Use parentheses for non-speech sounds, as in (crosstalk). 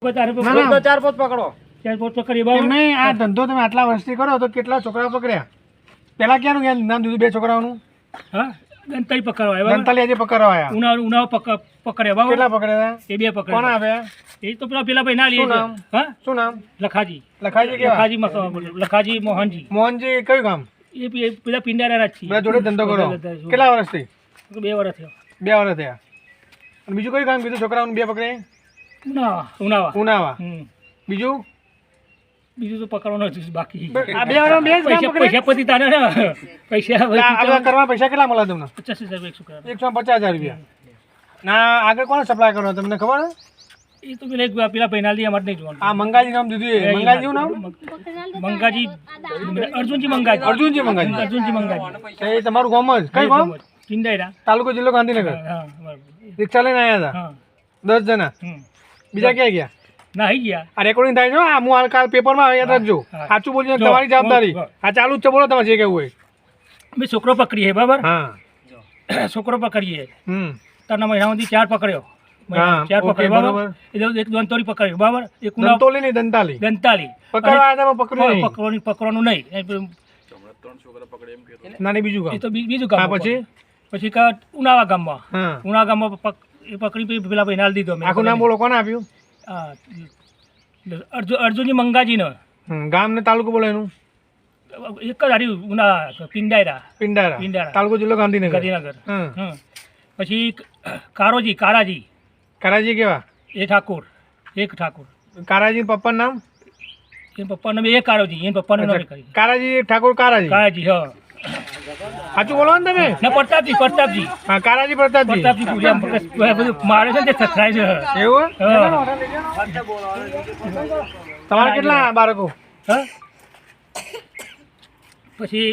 તારે ના, ના. તો ચાર પોત પકડો. ચાર પોત પકડી બરાબર નહીં આ ધંધો તમે આટલા વર્ષથી કરો તો કેટલા છોકરા પકડ્યા? પેલા ક્યાંનું જ્ઞાન નામ દીધું બે છોકરાઓનું? હા ગણતરી પકડવા આવ્યા દંતાલી આજે પકડવા આવ્યા. ઉનાવ ઉનાવ પકડ્યા બરાબર કેટલા પકડ્યા એ બે કોણ પકડ્યા આવ્યા એ તો પેલા પેલા ભાઈ ના લઈએ? હા? શું નામ? લખાજી. લખાજી લખાજી લખાજી મોહનજી. મોહનજી કયું કામ એ પેલા પિંડારા જ જોડે ધંધો કરો. કેટલા વર્ષથી? બે વર્ષ થયા. બે વર્ષ થયા. બીજું કયું કામ કીધું? છોકરાઓને બે પકડે? ઉનાવા. ઉનાવા. ઉનાવા. બીજું? બીજું તો પકડવાનું જ બાકી. આ બે પૈસા પૈસા પતિ તાને પૈસા આ કરવા પૈસા કેટલા મળે તમને? પચાસ હજાર એકસો કરા પચાસ હજાર રૂપિયા. ના આગળ કોણ સપ્લાય કરો તમને ખબર છે? એ તો પેલા એક પેલા પૈનાલી અમારે નહીં જોવાનું. આ મંગાજી નામ દીધું એ. મંગાજીનું નામ? મંગાજી. અર્જુનજી મંગાજી. અર્જુનજી મંગાજી. અર્જુનજી મંગાજી. એ તમારું ગામ જ. કઈ ગામ? તાલુકો જિલ્લો ગાંધીનગર. રિક્ષા લઈને આવ્યા હતા? હા. દસ જણા. બીજા ક્યાં ગયા? ના ગયા. આ રેકોર્ડિંગ થાય છે આ હું હાલ કાલ પેપરમાં યાદ રાખજો સાચું બોલજો તમારી જવાબદારી. આ ચાલુ જ છે બોલો તમારે જે કહેવું હોય. મેં છોકરો પકડીએ બરાબર? હા. (coughs) છોકરો પકડીએ હમ. ત્રણ મહિના સુધી ચાર પકડ્યો. ચાર પકડ્યો બરાબર? એક દંતોરી પકડ્યો બરાબર? એક ઉનાવ દંતોલી નહીં દંતાલી દંતાલી પકડવા આવ્યા પકડ્યું પકડવાનું પકડવાનું નહીં. એ પેલું- ના નહીં બીજું કામ બી- બીજું કામ પછી? પછી કા ઉનાવા ગામમાં. હા. ઉના ગામમાં પક- એ પકડી પછી પેલા ભાઈ નાલ દીધો મેં. આખું નામ બોલો કોને આપ્યું? હા. અર્જુન અર્જુનજી મંગાજીનો. ગામ ને તાલુકો બોલો એનું. એક જ હારી ઉના પિંડાયરા. પિંડારા પિંડારા. તાલુકો જિલ્લો ગાંધીનગર. ગાંધીનગર. પછી કારોજી કારાજી. કારાજી કેવા? એ ઠાકોર. એક ઠાકોર. કારાજી પપ્પાનું નામ? એ પપ્પાનું નામ એ કારોજી. એ પપ્પાનું નામ કારાજી ઠાકોર કારાજી. કારાજી હા. સાચું બોલો ને તમે? ના પ્રતાપજી પ્રતાપજી. હા કારાજી પ્રતાપજી. પ્રતાપજી પૂજા બધું મારે છે ને તે થાય છે. એવું? તમારે કેટલા બાળકો? હા? પછી